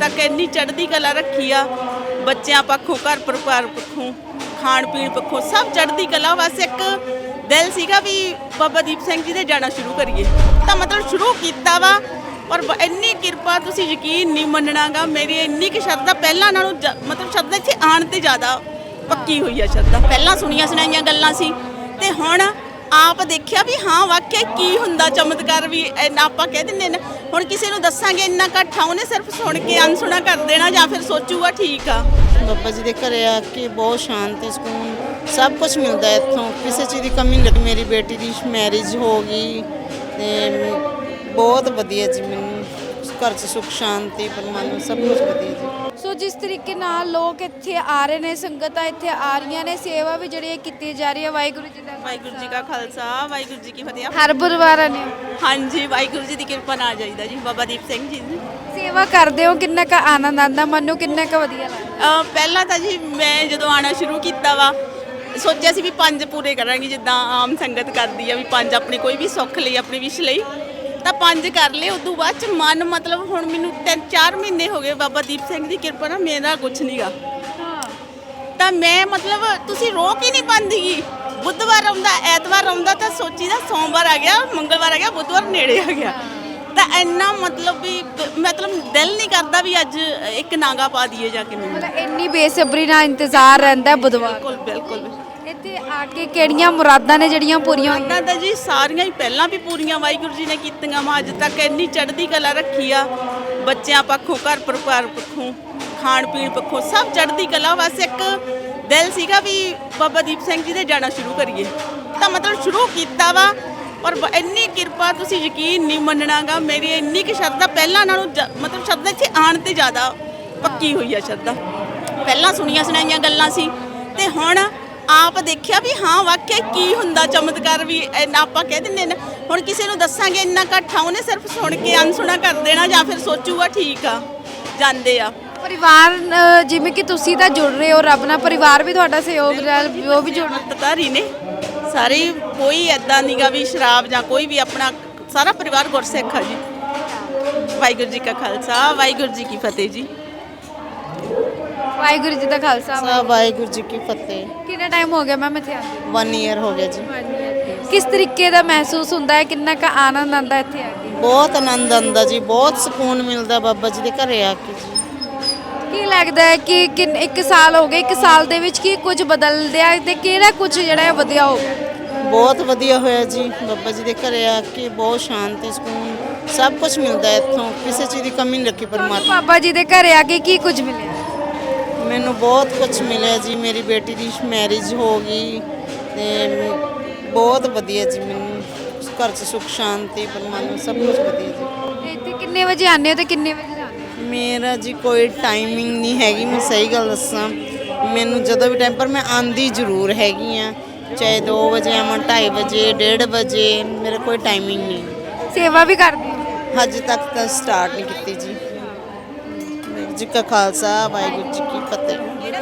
ਤੱਕ ਇੰਨੀ ਚੜ੍ਹਦੀ ਕਲਾ ਰੱਖੀ ਆ, ਬੱਚਿਆਂ ਪੱਖੋਂ, ਘਰ ਪਰਿਵਾਰ ਪੱਖੋਂ, ਖਾਣ ਪੀਣ ਪੱਖੋਂ, ਸਭ ਚੜ੍ਹਦੀ ਕਲਾ। ਬਸ ਇੱਕ ਦਿਲ ਸੀਗਾ ਵੀ ਬਾਬਾ ਦੀਪ ਸਿੰਘ ਜੀ ਦੇ ਜਾਣਾ ਸ਼ੁਰੂ ਕਰੀਏ। ਤਾਂ ਮਤਲਬ ਸ਼ੁਰੂ ਕੀਤਾ ਵਾ ਪਰ ਬ- ਇੰਨੀ ਕਿਰਪਾ ਤੁਸੀਂ ਯਕੀਨ ਨਹੀਂ ਮੰਨਣਾਗਾ, ਮੇਰੀ ਇੰਨੀ ਕਿ ਸ਼ਰਧਾ ਪਹਿਲਾਂ ਨਾਲੋਂ ਜ- ਮਤਲਬ ਸ਼ਰਧਾ ਇੱਥੇ ਆਣ ਤੇ ਜ਼ਿਆਦਾ ਪੱਕੀ ਹੋਈ ਆ ਸ਼ਰਧਾ। ਪਹਿਲਾਂ ਸੁਣੀਆਂ ਸੁਣਾਈਆਂ ਗੱਲਾਂ ਸੀ, ਤੇ ਹੁਣ ਆਪ ਦੇਖਿਆ ਵੀ ਹਾਂ, ਵਾਕਿਆ ਕੀ ਹੁੰਦਾ ਚਮਤਕਾਰ ਵੀ ਇੰਨਾ ਆਪਾਂ ਕਹਿ ਦਿੰਦੇ ਨੇ। ਹੁਣ ਕਿਸੇ ਨੂੰ ਦੱਸਾਂਗੇ ਇੰਨਾ ਘੱਟ ਆ, ਉਹਨੇ ਸਿਰਫ ਸੁਣ ਕੇ ਅਨਸੁਣਾ ਕਰ ਦੇਣਾ ਜਾਂ ਫਿਰ ਸੋਚੂਗਾ ਠੀਕ ਆ। ਬਾਬਾ ਜੀ ਦੇ ਘਰੇ ਆ ਕੇ ਬਹੁਤ ਸ਼ਾਂਤੀ ਸਕੂਨ, ਸਭ ਕੁਝ ਮਿਲਦਾ ਹੈ ਇੱਥੋਂ। ਕਿਸੇ ਚੀਜ਼ ਦੀ ਕਮੀ ਨਹੀਂ ਮੇਰੀ ਬੇਟੀ ਦੀ ਮੈਰਿਜ ਹੋ ਗਈ ਤੇ ਬਹੁਤ ਵਧੀਆ ਜੀ, ਮੈਨੂੰ ਘਰ 'ਚ ਸੁੱਖ, ਸ਼ਾਂਤੀ, ਪਰਮਾਤਮਾ ਸਭ ਕੁਝ ਵਧੀਆ ਜੀ। ਜਿਸ ਤਰੀਕੇ ਨਾਲ ਲੋਕ ਇੱਥੇ ਆ ਰਹੇ ਨੇ ਸੰਗਤਾਂ ਇੱਥੇ ਆ ਰਹੀਆਂ ਨੇ ਸੇਵਾ ਵੀ ਜਿਹੜੀ ਹੈ ਕੀਤੀ ਜਾ ਰਹੀ ਹੈ ਵਾਹਿਗੁਰੂ ਜੀ ਦਾ ਵਾਹਿਗੁਰੂ ਜੀ ਕਾ ਖਾਲਸਾ ਵਾਹਿਗੁਰੂ ਜੀ ਕੀ ਫਤਿਹ। ਹਰ ਬੁੱਧਵਾਰ ਹੋ ਹਾਂਜੀ ਵਾਹਿਗੁਰੂ ਜੀ ਦੀ ਕਿਰਪਾ ਨਾਲ ਜਾਈਦਾ ਜੀ ਬਾਬਾ ਦੀਪ ਸਿੰਘ ਜੀ ਦੀ। ਸੇਵਾ ਕਰਦੇ ਹੋ ਕਿੰਨਾ ਕੁ ਆਨੰਦ ਆਉਂਦਾ ਮਨ ਨੂੰ ਕਿੰਨਾ ਕੁ ਵਧੀਆ ਲੱਗਦਾ? ਪਹਿਲਾਂ ਤਾਂ ਜੀ ਮੈਂ ਜਦੋਂ ਆਣਾ ਸ਼ੁਰੂ ਕੀਤਾ ਵਾ ਸੋਚਿਆ ਸੀ ਵੀ ਪੰਜ ਪੂਰੇ ਕਰਾਂਗੇ ਜਿੱਦਾਂ ਆਮ ਸੰਗਤ ਕਰਦੀ ਆ ਵੀ ਪੰਜ ਆਪਣੀ ਕੋਈ ਵੀ ਸੁੱਖ ਲਈ ਆਪਣੀ ਵਿਸ਼ ਲਈ। ਤਾਂ ਪੰਜ ਕਰ ਲਏ ਉਦੋਂ ਬਾਅਦ ਚ ਮਨ ਮਤਲਬ ਹੁਣ ਮੈਨੂੰ 3-4 ਮਹੀਨੇ ਹੋ ਗਏ ਬਾਬਾ ਦੀਪ ਸਿੰਘ ਦੀ ਕਿਰਪਾ ਨਾਲ ਮੇਰਾ ਕੁਝ ਨਹੀਂਗਾ ਤਾਂ ਮੈਂ ਮਤਲਬ ਤੁਸੀਂ ਰੋਕ ਹੀ ਨਹੀਂ ਪਾਉਂਦੀਗੀ ਬੁੱਧਵਾਰ ਆਉਂਦਾ ਐਤਵਾਰ ਆਉਂਦਾ ਤਾਂ ਸੋਚੀਦਾ ਸੋਮਵਾਰ ਆ ਗਿਆ ਮੰਗਲਵਾਰ ਆ ਗਿਆ ਬੁੱਧਵਾਰ ਨੇੜੇ ਆ ਗਿਆ। ਤਾਂ ਇੰਨਾ ਮਤਲਬ ਵੀ ਮਤਲਬ ਦਿਲ ਨਹੀਂ ਕਰਦਾ ਵੀ ਅੱਜ ਇੱਕ ਨਾਗਾ ਪਾ ਦਈਏ ਜਾ ਕੇ ਮੈਨੂੰ। ਮਤਲਬ ਇੰਨੀ ਬੇਸਬਰੀ ਨਾਲ ਇੰਤਜ਼ਾਰ ਰਹਿੰਦਾ ਬੁੱਧਵਾਰ। ਬਿਲਕੁਲ ਬਿਲਕੁਲ। ਇੱਥੇ ਆ ਕੇ ਕਿਹੜੀਆਂ ਮੁਰਾਦਾਂ ਨੇ ਜਿਹੜੀਆਂ ਪੂਰੀਆਂ ਹੋਈਆਂ? ਉਹਨਾਂ ਤਾਂ ਜੀ ਸਾਰੀਆਂ ਹੀ ਪਹਿਲਾਂ ਵੀ ਪੂਰੀਆਂ ਵਾਹਿਗੁਰੂ ਜੀ ਨੇ ਕੀਤੀਆਂ ਵਾ, ਅੱਜ ਤੱਕ ਇੰਨੀ ਚੜ੍ਹਦੀ ਕਲਾ ਰੱਖੀ ਆ। ਬੱਚਿਆਂ ਪੱਖੋਂ, ਘਰ ਪਰਿਵਾਰ ਪੱਖੋਂ, ਖਾਣ ਪੀਣ ਪੱਖੋਂ, ਸਭ ਚੜ੍ਹਦੀ ਕਲਾ ਬਸ ਇੱਕ ਦਿਲ ਸੀਗਾ ਵੀ ਬਾਬਾ ਦੀਪ ਸਿੰਘ ਜੀ ਦੇ ਜਾਣਾ ਸ਼ੁਰੂ ਕਰੀਏ। ਤਾਂ ਮਤਲਬ ਸ਼ੁਰੂ ਕੀਤਾ ਵਾ, ਪਰ ਬ- ਇੰਨੀ ਕਿਰਪਾ ਤੁਸੀਂ ਯਕੀਨ ਨਹੀਂ ਮੰਨਣਾਗਾ, ਮੇਰੀ ਇੰਨੀ ਕਿ ਸ਼ਰਧਾ ਪਹਿਲਾਂ ਨਾਲੋਂ ਜ- ਮਤਲਬ ਸ਼ਰਧਾ ਇੱਥੇ ਆਣ ਤੇ ਜ਼ਿਆਦਾ ਪੱਕੀ ਹੋਈ ਆ ਸ਼ਰਧਾ। ਪਹਿਲਾਂ ਸੁਣੀਆਂ ਸੁਣਾਈਆਂ ਗੱਲਾਂ ਸੀ। ਤੇ ਹੁਣ ਆਪ ਦੇਖਿਆ ਵੀ ਹਾਂ ਵਾਕਿਆ ਕੀ ਹੁੰਦਾ ਚਮਤਕਾਰ ਵੀ ਇੰਨਾ ਆਪਾਂ ਕਹਿ ਦਿੰਦੇ ਨੇ। ਹੁਣ ਕਿਸੇ ਨੂੰ ਦੱਸਾਂਗੇ ਇੰਨਾ ਆ ਉਹਨੇ ਸਿਰਫ ਸੁਣ ਕੇ ਅਨਸੁਣਾ ਕਰ ਦੇਣਾ ਜਾਂ ਫਿਰ ਸੋਚੂਗਾ ਠੀਕ ਆ ਜਾਂਦੇ ਆ। ਪਰਿਵਾਰ ਅ, ਜਿਵੇਂ ਕਿ ਤੁਸੀਂ ਤਾਂ ਜੁੜ ਰਹੇ ਹੋ ਰੱਬ ਨਾਲ ਪਰਿਵਾਰ ਵੀ ਤੁਹਾਡਾ ਸਹਿਯੋਗ ਨਾਲ ਉਹ ਵੀ ਜੁੜ ਤਤਾਰੀ ਨੇ। ਸਾਰੇ ਹੀ, ਕੋਈ ਐਦਾਂ ਨਹੀਂਗਾ ਵੀ ਸ਼ਰਾਬ ਜਾਂ ਕੋਈ ਵੀ ਆਪਣਾ ਸਾਰਾ ਪਰਿਵਾਰ ਗੁਰਸਿੱਖ ਆ ਜੀ। ਵਾਹਿਗੁਰੂ ਜੀ ਕਾ ਖਾਲਸਾ ਵਾਹਿਗੁਰੂ ਜੀ ਕੀ ਫਤਿਹ ਜੀ। ਵਾਹਿਗੁਰੂ ਜੀ ਦਾ ਖਾਲਸਾ ਸਾ ਵਾਹਿਗੁਰੂ ਜੀ ਕੀ ਫਤਿਹ। ਕਿੰਨਾ ਟਾਈਮ ਹੋ ਗਿਆ ਮੈਮ ਇੱਥੇ ਆਉਂਦੇ 1 ਇਅਰ ਹੋ ਗਿਆ ਜੀ। ਕਿਸ ਤਰੀਕੇ ਦਾ ਮਹਿਸੂਸ ਹੁੰਦਾ ਹੈ? ਕਿੰਨਾ ਕੁ ਆਨੰਦ ਆਉਂਦਾ ਇੱਥੇ ਆ ਕੇ? ਬਹੁਤ ਆਨੰਦ ਆਉਂਦਾ ਜੀ ਬਹੁਤ ਸਕੂਨ ਮਿਲਦਾ ਬਾਬਾ ਜੀ ਦੇ ਘਰੇ ਆ ਕੇ ਜੀ। ਕੀ ਲੱਗਦਾ ਹੈ ਕਿ ਕਿੰਨ- ਇੱਕ ਸਾਲ ਹੋ ਗਏ ਇੱਕ ਸਾਲ ਦੇ ਵਿੱਚ ਕੀ ਕੁਝ ਬਦਲ ਗਿਆ ਤੇ ਕਿਹੜਾ ਕੁਝ ਜਿਹੜਾ ਹੈ ਵਧੀਆ ਹੋ ਗਿਆ? ਬਹੁਤ ਵਧੀਆ ਹੋਇਆ ਜੀ ਬਾਬਾ ਜੀ ਦੇ ਘਰੇ ਆ ਕੇ ਬਹੁਤ ਸ਼ਾਂਤੀ ਸਕੂਨ ਸਭ ਕੁਝ ਮਿਲਦਾ ਹੈ ਇੱਥੋਂ ਕਿਸੇ ਚੀਜ਼ ਦੀ ਕਮੀ ਨਹੀਂ ਰੱਖੀ ਤੁਹਾਨੂੰ ਪਰਮਾਤਮਾ ਬਾਬਾ ਜੀ ਦੇ ਘਰੇ ਆ ਕੇ ਕੀ ਕੁਝ ਮਿਲਿਆ? ਮੈਨੂੰ ਬਹੁਤ ਕੁਝ ਮਿਲਿਆ ਜੀ। ਮੇਰੀ ਬੇਟੀ ਦੀ ਮੈਰਿਜ ਹੋ ਗਈ ਤੇ ਬਹੁਤ ਵਧੀਆ ਜੀ। ਮੈਨੂੰ ਘਰ 'ਚ ਸੁੱਖ ਸ਼ਾਂਤੀ ਪਰਮਾਤਮਾ ਸਭ ਕੁਝ ਵਧੀਆ ਜੀ। ਇੱਥੇ ਕਿੰਨੇ ਵਜੇ ਆਉਂਦੇ ਹੋ ਤੇ ਕਿੰਨੇ ਵਜੇ ਜਾਂਦੇ ਹੋ? ਮੇਰਾ ਜੀ ਕੋਈ ਟਾਈਮਿੰਗ ਨਹੀਂ ਹੈਗੀ ਮੈਂ ਸਹੀ ਗੱਲ ਦੱਸਾਂ। ਮੈਨੂੰ ਜਦੋਂ ਵੀ ਟਾਈਮ ਪਰ ਮੈਂ ਆਂਦੀ ਜ਼ਰੂਰ ਹੈਗੀ ਆ ਚਾਹੇ 2 ਵਜੇ ਆਵਾਂ 2:30 ਵਜੇ 1:30 ਵਜੇ ਮੇਰਾ ਕੋਈ ਟਾਈਮਿੰਗ ਨਹੀਂ। ਸੇਵਾ ਵੀ ਕਰਦੇ ਹੋ? ਹਜੇ ਤੱਕ ਤਾਂ ਸਟਾਰਟ ਨਹੀਂ ਕੀਤੀ ਜੀ। ਵਾਹਿਗੁਰੂ ਜੀ ਕਾ ਖਾਲਸਾ ਵਾਹਿਗੁਰੂ ਜੀ ਕੀ